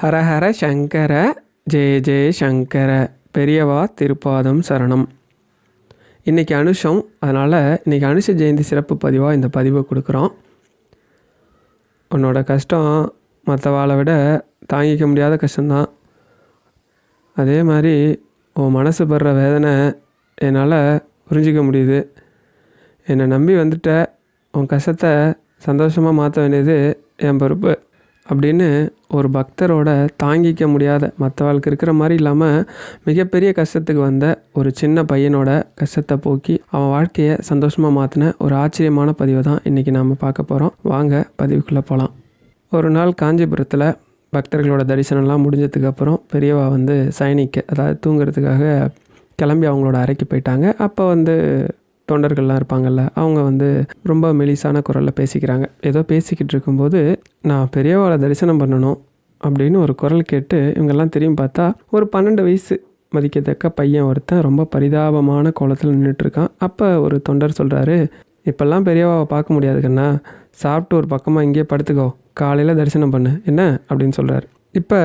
ஹரஹர சங்கர ஜெய ஜெய சங்கர பெரியவா திருப்பாதம் சரணம். இன்றைக்கி அனுஷம் அதனால் இன்றைக்கி அனுஷ ஜெயந்தி சிறப்பு பதிவாக இந்த பதிவை கொடுக்குறோம். உன்னோட கஷ்டம் மற்றவாளை விட தாங்கிக்க முடியாத கஷ்டம்தான். அதே மாதிரி உன் மனசு படுற வேதனை என்னால் புரிஞ்சிக்க முடியுது. என்னை நம்பி வந்துட்ட உன் கஷ்டத்தை சந்தோஷமாக மாற்ற வேண்டியது என் பொறுப்பு. அப்படின்னு ஒரு பக்தரோட தாங்கிக்க முடியாத மற்றவாளுக்கு இருக்கிற மாதிரி இல்லாமல் மிகப்பெரிய கஷ்டத்துக்கு வந்த ஒரு சின்ன பையனோட கஷ்டத்தை போக்கி அவன் வாழ்க்கையை சந்தோஷமாக மாற்றின ஒரு ஆச்சரியமான பதிவை தான் இன்றைக்கி நாம் பார்க்க போகிறோம் வாங்க பதிவுக்குள்ளே போகலாம் ஒரு நாள் காஞ்சிபுரத்தில் பக்தர்களோட தரிசனம்லாம் முடிஞ்சதுக்கப்புறம் பெரியவா வந்து சைனிக்கு அதாவது தூங்குறதுக்காக கிளம்பி அவங்களோட அறைக்கு போயிட்டாங்க. அப்போ வந்து தொண்டர்கள்லாம் இருப்பாங்கல்ல அவங்க வந்து ரொம்ப மெலிசான குரலில் பேசிக்கிறாங்க. ஏதோ பேசிக்கிட்டு இருக்கும்போது நான் பெரியவாளை தரிசனம் பண்ணணும் அப்படின்னு ஒரு குரல் கேட்டு இவங்கெல்லாம் திரும்பி பார்த்தா ஒரு பன்னெண்டு வயசு மதிக்கத்தக்க பையன் ஒருத்தன் ரொம்ப பரிதாபமான கோலத்தில் நின்றுட்டுருக்கான் அப்போ ஒரு தொண்டர் சொல்கிறாரு இப்போல்லாம் பெரியவாவை பார்க்க முடியாது கண்ணா. சாப்பிட்டு ஒரு பக்கமாக இங்கேயே படுத்துக்கோ. காலையில் தரிசனம் பண்ணு. என்ன? அப்படின்னு சொல்கிறார் இப்போ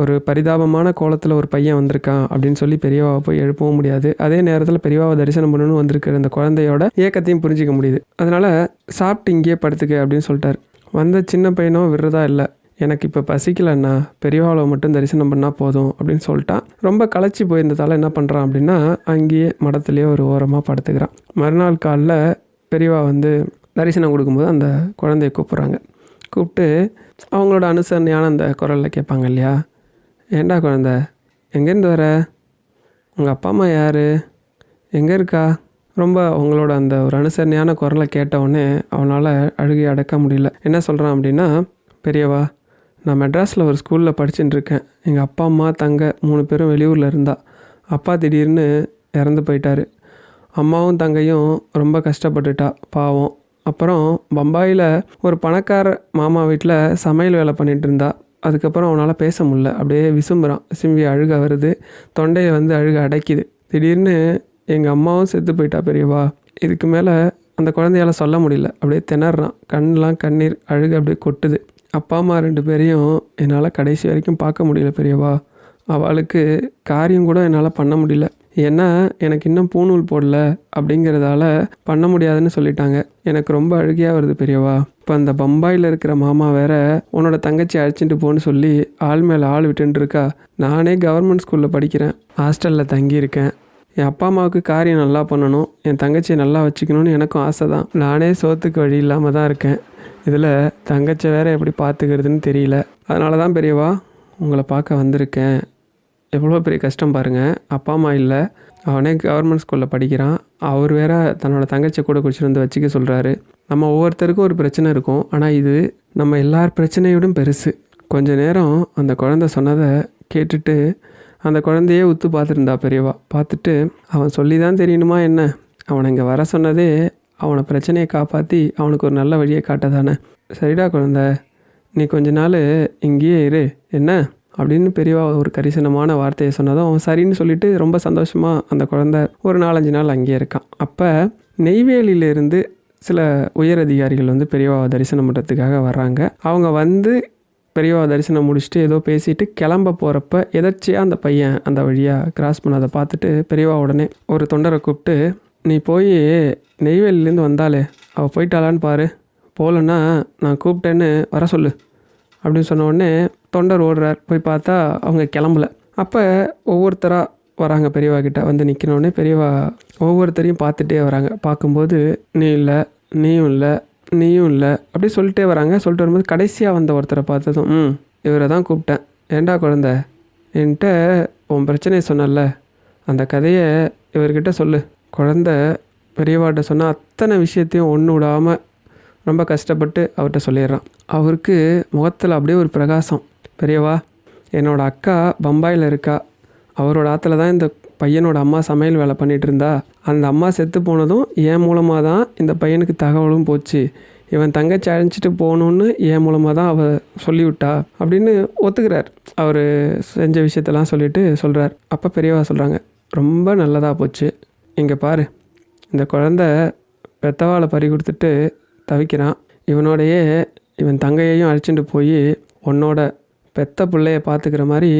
ஒரு பரிதாபமான கோலத்தில் ஒரு பையன் வந்திருக்கான் அப்படின்னு சொல்லி பெரியவாவை போய் எழுப்பவும் முடியாது. அதே நேரத்தில் பெரியவாவை தரிசனம் பண்ணணும்னு வந்திருக்கிற அந்த குழந்தையோட ஏக்கத்தையும் புரிஞ்சிக்க முடியுது. அதனால் சாப்பிட்டு இங்கேயே படுத்துக்க அப்படின்னு சொல்லிட்டார். வந்த சின்ன பையனும் விடுறதா இல்லை. எனக்கு இப்போ பசிக்கலண்ணா பெரியவாவை மட்டும் தரிசனம் பண்ணால் போதும் அப்படின்னு சொல்லிட்டான். ரொம்ப களைச்சி போயிருந்ததால் என்ன பண்ணுறான் அப்படின்னா அங்கேயே மடத்துலேயே ஒரு ஓரமாக படுத்துக்கிறான். மறுநாள் காலில் பெரியவா வந்து தரிசனம் கொடுக்கும்போது அந்த குழந்தைய கூப்பிட்றாங்க. கூப்பிட்டு அவங்களோட அனுசரணையான அந்த குரலில் கேட்பாங்க இல்லையா? ஏண்டா குழந்த? எங்கேருந்து வர? உங்கள் அப்பா அம்மா யார்? எங்கே இருக்கா? ரொம்ப உங்களோட அந்த ஒரு அனுசரணையான குரலை கேட்டவுடனே அவனால் அழுகி அடக்க முடியல. என்ன சொல்கிறான் அப்படின்னா பெரியவா நான் மெட்ராஸில் ஒரு ஸ்கூலில் படிச்சுட்டு இருக்கேன். எங்கள் அப்பா அம்மா தங்க மூணு பேரும் வெளியூரில் இருந்தா. அப்பா திடீர்னு இறந்து போயிட்டாரு. அம்மாவும் தங்கையும் ரொம்ப கஷ்டப்பட்டுட்டா பாவம். அப்புறம் பம்பாயில் ஒரு பணக்கார மாமா வீட்டில் சமையல் வேலை பண்ணிகிட்டு இருந்தா. அதுக்கப்புறம் அவனால் பேச முடியல. அப்படியே விசும்புறான். சிம்பி அழுக வருது. தொண்டையை வந்து அழுக அடைக்குது. திடீர்னு எங்கள் அம்மாவும் செத்து போயிட்டா பெரியவா? இதுக்கு மேலே அந்த குழந்தையால சொல்ல முடியல. அப்படியே திணறான். கண்ணெலாம் கண்ணீர் அழுக அப்படியே கொட்டுது. அப்பா அம்மா ரெண்டு பேரையும் என்னால் கடைசி வரைக்கும் பார்க்க முடியல பெரியவா. அவளுக்கு காரியம் கூட என்னால் பண்ண முடியல. ஏன்னா எனக்கு இன்னும் பூணூல் போடல அப்படிங்கிறதால பண்ண முடியாதுன்னு சொல்லிட்டாங்க. எனக்கு ரொம்ப அழுகையாக வருது பெரியவா. இப்போ அந்த பம்பாயில் இருக்கிற மாமா வேற உன்னோட தங்கச்சி அழைச்சிட்டு போன்னு சொல்லி ஆள் மேலே ஆள் விட்டுட்டு இருக்கா. நானே கவர்மெண்ட் ஸ்கூலில் படிக்கிறேன். ஹாஸ்டலில் தங்கியிருக்கேன். என் அப்பா அம்மாவுக்கு காரியம் நல்லா பண்ணணும். என் தங்கச்சியை நல்லா வச்சுக்கணும்னு எனக்கும் ஆசை தான் நானே சோத்துக்கு வழி இல்லாமல் தான் இருக்கேன். இதில் தங்கச்சை வேற எப்படி பார்த்துக்கிறதுன்னு தெரியல. அதனால தான் பெரியவா உங்களை பார்க்க வந்திருக்கேன். எவ்வளோ பெரிய கஷ்டம் பாருங்கள் அப்பா அம்மா இல்லை. அவனே கவர்மெண்ட் ஸ்கூலில் படிக்கிறான். அவர் வேற தன்னோட தங்கச்சியை கூட குடிச்சிட்டு வந்து வச்சுக்க சொல்கிறாரு நம்ம ஒவ்வொருத்தருக்கும் ஒரு பிரச்சனை இருக்கும். ஆனால் இது நம்ம எல்லார் பிரச்சனையோடும் பெருசு. கொஞ்ச நேரம் அந்த குழந்தை சொன்னதை கேட்டுட்டு அந்த குழந்தையே உத்து பார்த்துருந்தா பெரியவா. பார்த்துட்டு அவன் சொல்லி தான் தெரியணுமா என்ன? அவனை இங்கே வர சொன்னதே அவனை பிரச்சனையை காப்பாற்றி அவனுக்கு ஒரு நல்ல வழியை காட்ட தானே சரிடா குழந்த. நீ கொஞ்ச நாள் இங்கேயே இரு. என்ன? அப்படின்னு பெரியவா ஒரு கரிசனமான வார்த்தையை சொன்னதும் அவன் சரின்னு சொல்லிட்டு ரொம்ப சந்தோஷமாக அந்த குழந்த ஒரு நாலஞ்சு நாள் அங்கேயே இருக்கான். அப்போ நெய்வேலியிலேருந்து சில உயர் அதிகாரிகள் வந்து பெரியவாவை தரிசனம் பண்ணுறதுக்காக வர்றாங்க. அவங்க வந்து பெரியவா தரிசனம் முடிச்சுட்டு ஏதோ பேசிட்டு கிளம்ப போகிறப்ப எதர்ச்சியாக அந்த பையன் அந்த வழியாக கிராஸ் பண்ணதை பார்த்துட்டு பெரியவா உடனே ஒரு தொண்டரை கூப்பிட்டு நீ போய் நெய்வேலிலேருந்து வந்தாலே அவள் போயிட்டாளான்னு பாரு. போகலன்னா நான் கூப்பிட்டேன்னு வர சொல்லு. அப்படின்னு சொன்ன உடனே தொண்டர் ஓடுறார் போய் பார்த்தா அவங்க கிளம்பல. அப்போ ஒவ்வொருத்தராக வராங்க பெரியவா கிட்ட வந்து நிற்கணுன்னே பெரியவா ஒவ்வொருத்தரையும் பார்த்துட்டே வராங்க. பார்க்கும்போது நீ இல்லை நீயும் இல்லை நீயும் இல்லை அப்படி சொல்லிட்டே வராங்க. சொல்லிட்டு வரும்போது கடைசியாக வந்த ஒருத்தரை பார்த்ததும் ம் இவரை தான் கூப்பிட்டேன். ஏண்டா குழந்த? என்கிட்ட உன் பிரச்சனையை சொன்னல அந்த கதையை இவர்கிட்ட சொல்லு. குழந்த பெரியவாட்ட சொன்ன அத்தனை விஷயத்தையும் ஒன்று விடாமல் ரொம்ப கஷ்டப்பட்டு அவர்கிட்ட சொல்லிடுறான். அவருக்கு முகத்தில் அப்படியே ஒரு பிரகாசம். பெரியவா என்னோட அக்கா பம்பாயில் இருக்கா. அவரோட ஆற்றுல தான் இந்த பையனோட அம்மா சமையல் வேலை பண்ணிகிட்டு இருந்தா. அந்த அம்மா செத்து போனதும் என் மூலமாக தான் இந்த பையனுக்கு தகவலும் போச்சு. இவன் தங்கச்சி அழைச்சிட்டு போகணுன்னு என் மூலமாக தான் அவ சொல்லிவிட்டா அப்படின்னு ஒத்துக்கிறார். அவர் செஞ்ச விஷயத்தெல்லாம் சொல்லிட்டு சொல்கிறார் அப்போ பெரியவா சொல்கிறாங்க ரொம்ப நல்லதாக போச்சு. இங்கே பாரு. இந்த குழந்த பெத்தவாளை பறி கொடுத்துட்டு தவிக்கிறான். இவனோடையே இவன் தங்கையையும் அழைச்சிட்டு போய் உன்னோட பெத்த பிள்ளைய பார்த்துக்கிற மாதிரி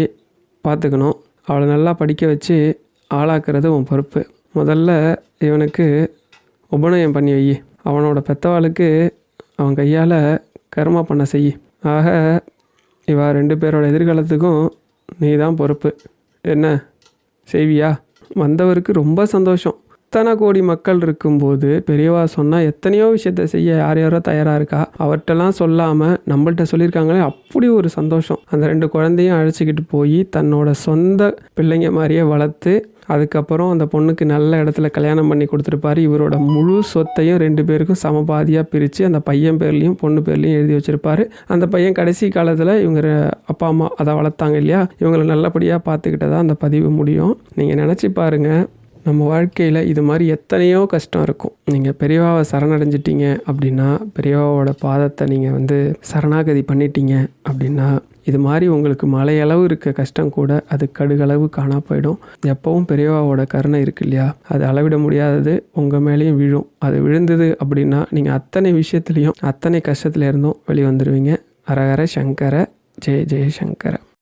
பார்த்துக்கணும். அவளை நல்லா படிக்க வச்சு ஆளாக்குறது உன் பொறுப்பு. முதல்ல இவனுக்கு உபநயம் பண்ணி வை அவனோட பெத்தவாளுக்கு அவன் கையால் கர்மா பண்ண செய் ஆக இவா ரெண்டு பேரோட எதிர்காலத்துக்கும் நீ தான் பொறுப்பு. என்ன செய்வியா? வந்தவருக்கு ரொம்ப சந்தோஷம். இத்தனை கோடி மக்கள் இருக்கும்போது பெரியவா சொன்னால் எத்தனையோ விஷயத்த செய்ய யார் யாரோ தயாராக இருக்கா? அவர்கிட்டலாம் சொல்லாமல் நம்மள்கிட்ட சொல்லியிருக்காங்களே அப்படி ஒரு சந்தோஷம். அந்த ரெண்டு குழந்தையும் அழைச்சிக்கிட்டு போய் தன்னோட சொந்த பிள்ளைங்க மாதிரியே வளர்த்து அதுக்கப்புறம் அந்த பொண்ணுக்கு நல்ல இடத்துல கல்யாணம் பண்ணி கொடுத்துருப்பாரு. இவரோட முழு சொத்தையும் ரெண்டு பேருக்கும் சமபாதியாக பிரித்து அந்த பையன் பேர்லேயும் பொண்ணு பேர்லேயும் எழுதி வச்சுருப்பாரு. அந்த பையன் கடைசி காலத்தில் இவங்க அப்பா அம்மா அதை வளர்த்தாங்க இல்லையா? இவங்களை நல்லபடியாக பார்த்துக்கிட்டதா அந்த பதிவு முடியும். நீங்கள் நினச்சி பாருங்கள் நம்ம வாழ்க்கையில் இது மாதிரி எத்தனையோ கஷ்டம் இருக்கும். நீங்கள் பெரியவாவை சரணடைஞ்சிட்டீங்க அப்படின்னா பெரியவாவோட பாதத்தை நீங்கள் வந்து சரணாகதி பண்ணிட்டீங்க அப்படின்னா இது மாதிரி உங்களுக்கு மலையளவு இருக்க கஷ்டம் கூட அது கடுகளவு காணா போயிடும். எப்பவும் பெரியவாவோட கருணை இருக்கு இல்லையா? அது அளவிட முடியாதது உங்கள் மேலேயும் விழும். அது விழுந்தது அப்படின்னா நீங்கள் அத்தனை விஷயத்துலையும் அத்தனை கஷ்டத்துல இருந்தும் வெளியே வந்துடுவீங்க சங்கர ஜெய ஜெய சங்கர.